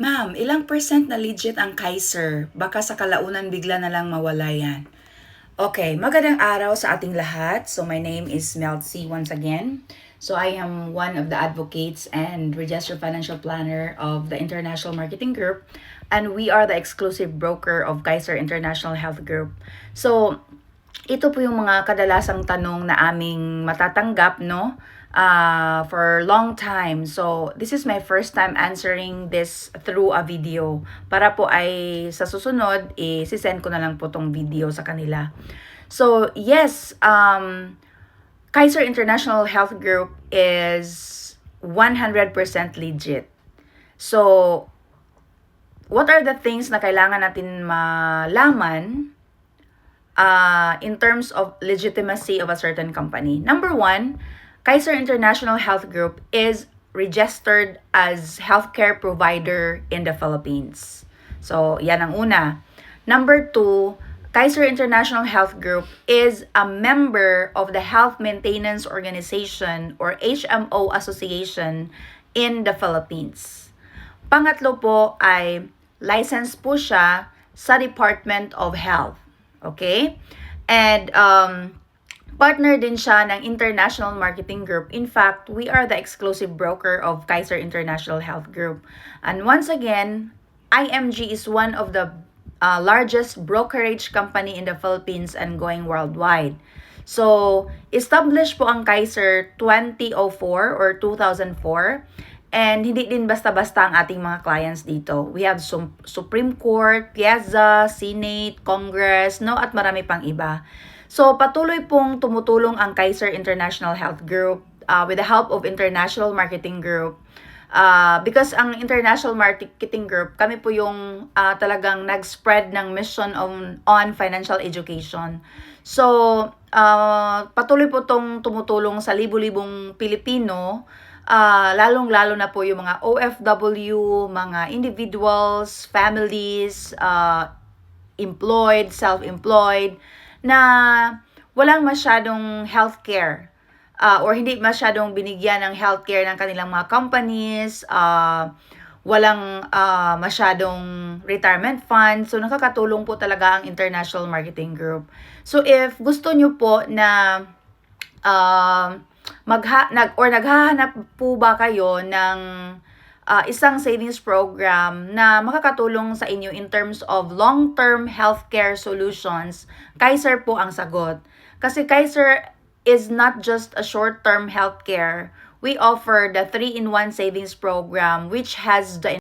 Ma'am, ilang percent na legit ang Kaiser? Baka sa kalaunan bigla na lang mawala yan. Okay, magandang araw sa ating lahat. So my name is Melcy once again. So I am one of the advocates and registered financial planner of the International Marketing Group and we are the exclusive broker of Kaiser International Health Group. So ito po yung mga kadalasang tanong na aming matatanggap, no? Uh, for long time. So, this is my first time answering this through a video. Para po ay sa susunod, eh, sisend ko na lang po tong video sa kanila. So, yes, um, Kaiser International Health Group is 100% legit. So, what are the things na kailangan natin malaman uh, in terms of legitimacy of a certain company. Number one, Kaiser International Health Group is registered as healthcare provider in the Philippines. So, yan ang una. Number two, Kaiser International Health Group is a member of the Health Maintenance Organization or HMO Association in the Philippines. Pangatlo po ay license po siya sa Department of Health. Okay? And um, partner din siya ng International Marketing Group. In fact, we are the exclusive broker of Kaiser International Health Group. And once again, IMG is one of the uh, largest brokerage company in the Philippines and going worldwide. So, established po ang Kaiser 2004 or 2004 And hindi din basta-basta ang ating mga clients dito. We have Sum- Supreme Court, Piazza, Senate, Congress, no, at marami pang iba. So, patuloy pong tumutulong ang Kaiser International Health Group uh, with the help of International Marketing Group. Uh, because ang International Marketing Group, kami po yung uh, talagang nag-spread ng mission on, on financial education. So, uh, patuloy po tong tumutulong sa libu-libong Pilipino uh, lalong-lalo na po yung mga OFW, mga individuals, families, uh, employed, self-employed, na walang masyadong healthcare uh, or hindi masyadong binigyan ng healthcare ng kanilang mga companies, uh, walang uh, masyadong retirement fund. So, nakakatulong po talaga ang International Marketing Group. So, if gusto nyo po na uh, magha nag or naghahanap po ba kayo ng uh, isang savings program na makakatulong sa inyo in terms of long-term healthcare solutions, Kaiser po ang sagot. Kasi Kaiser is not just a short-term healthcare. We offer the 3-in-1 savings program which has the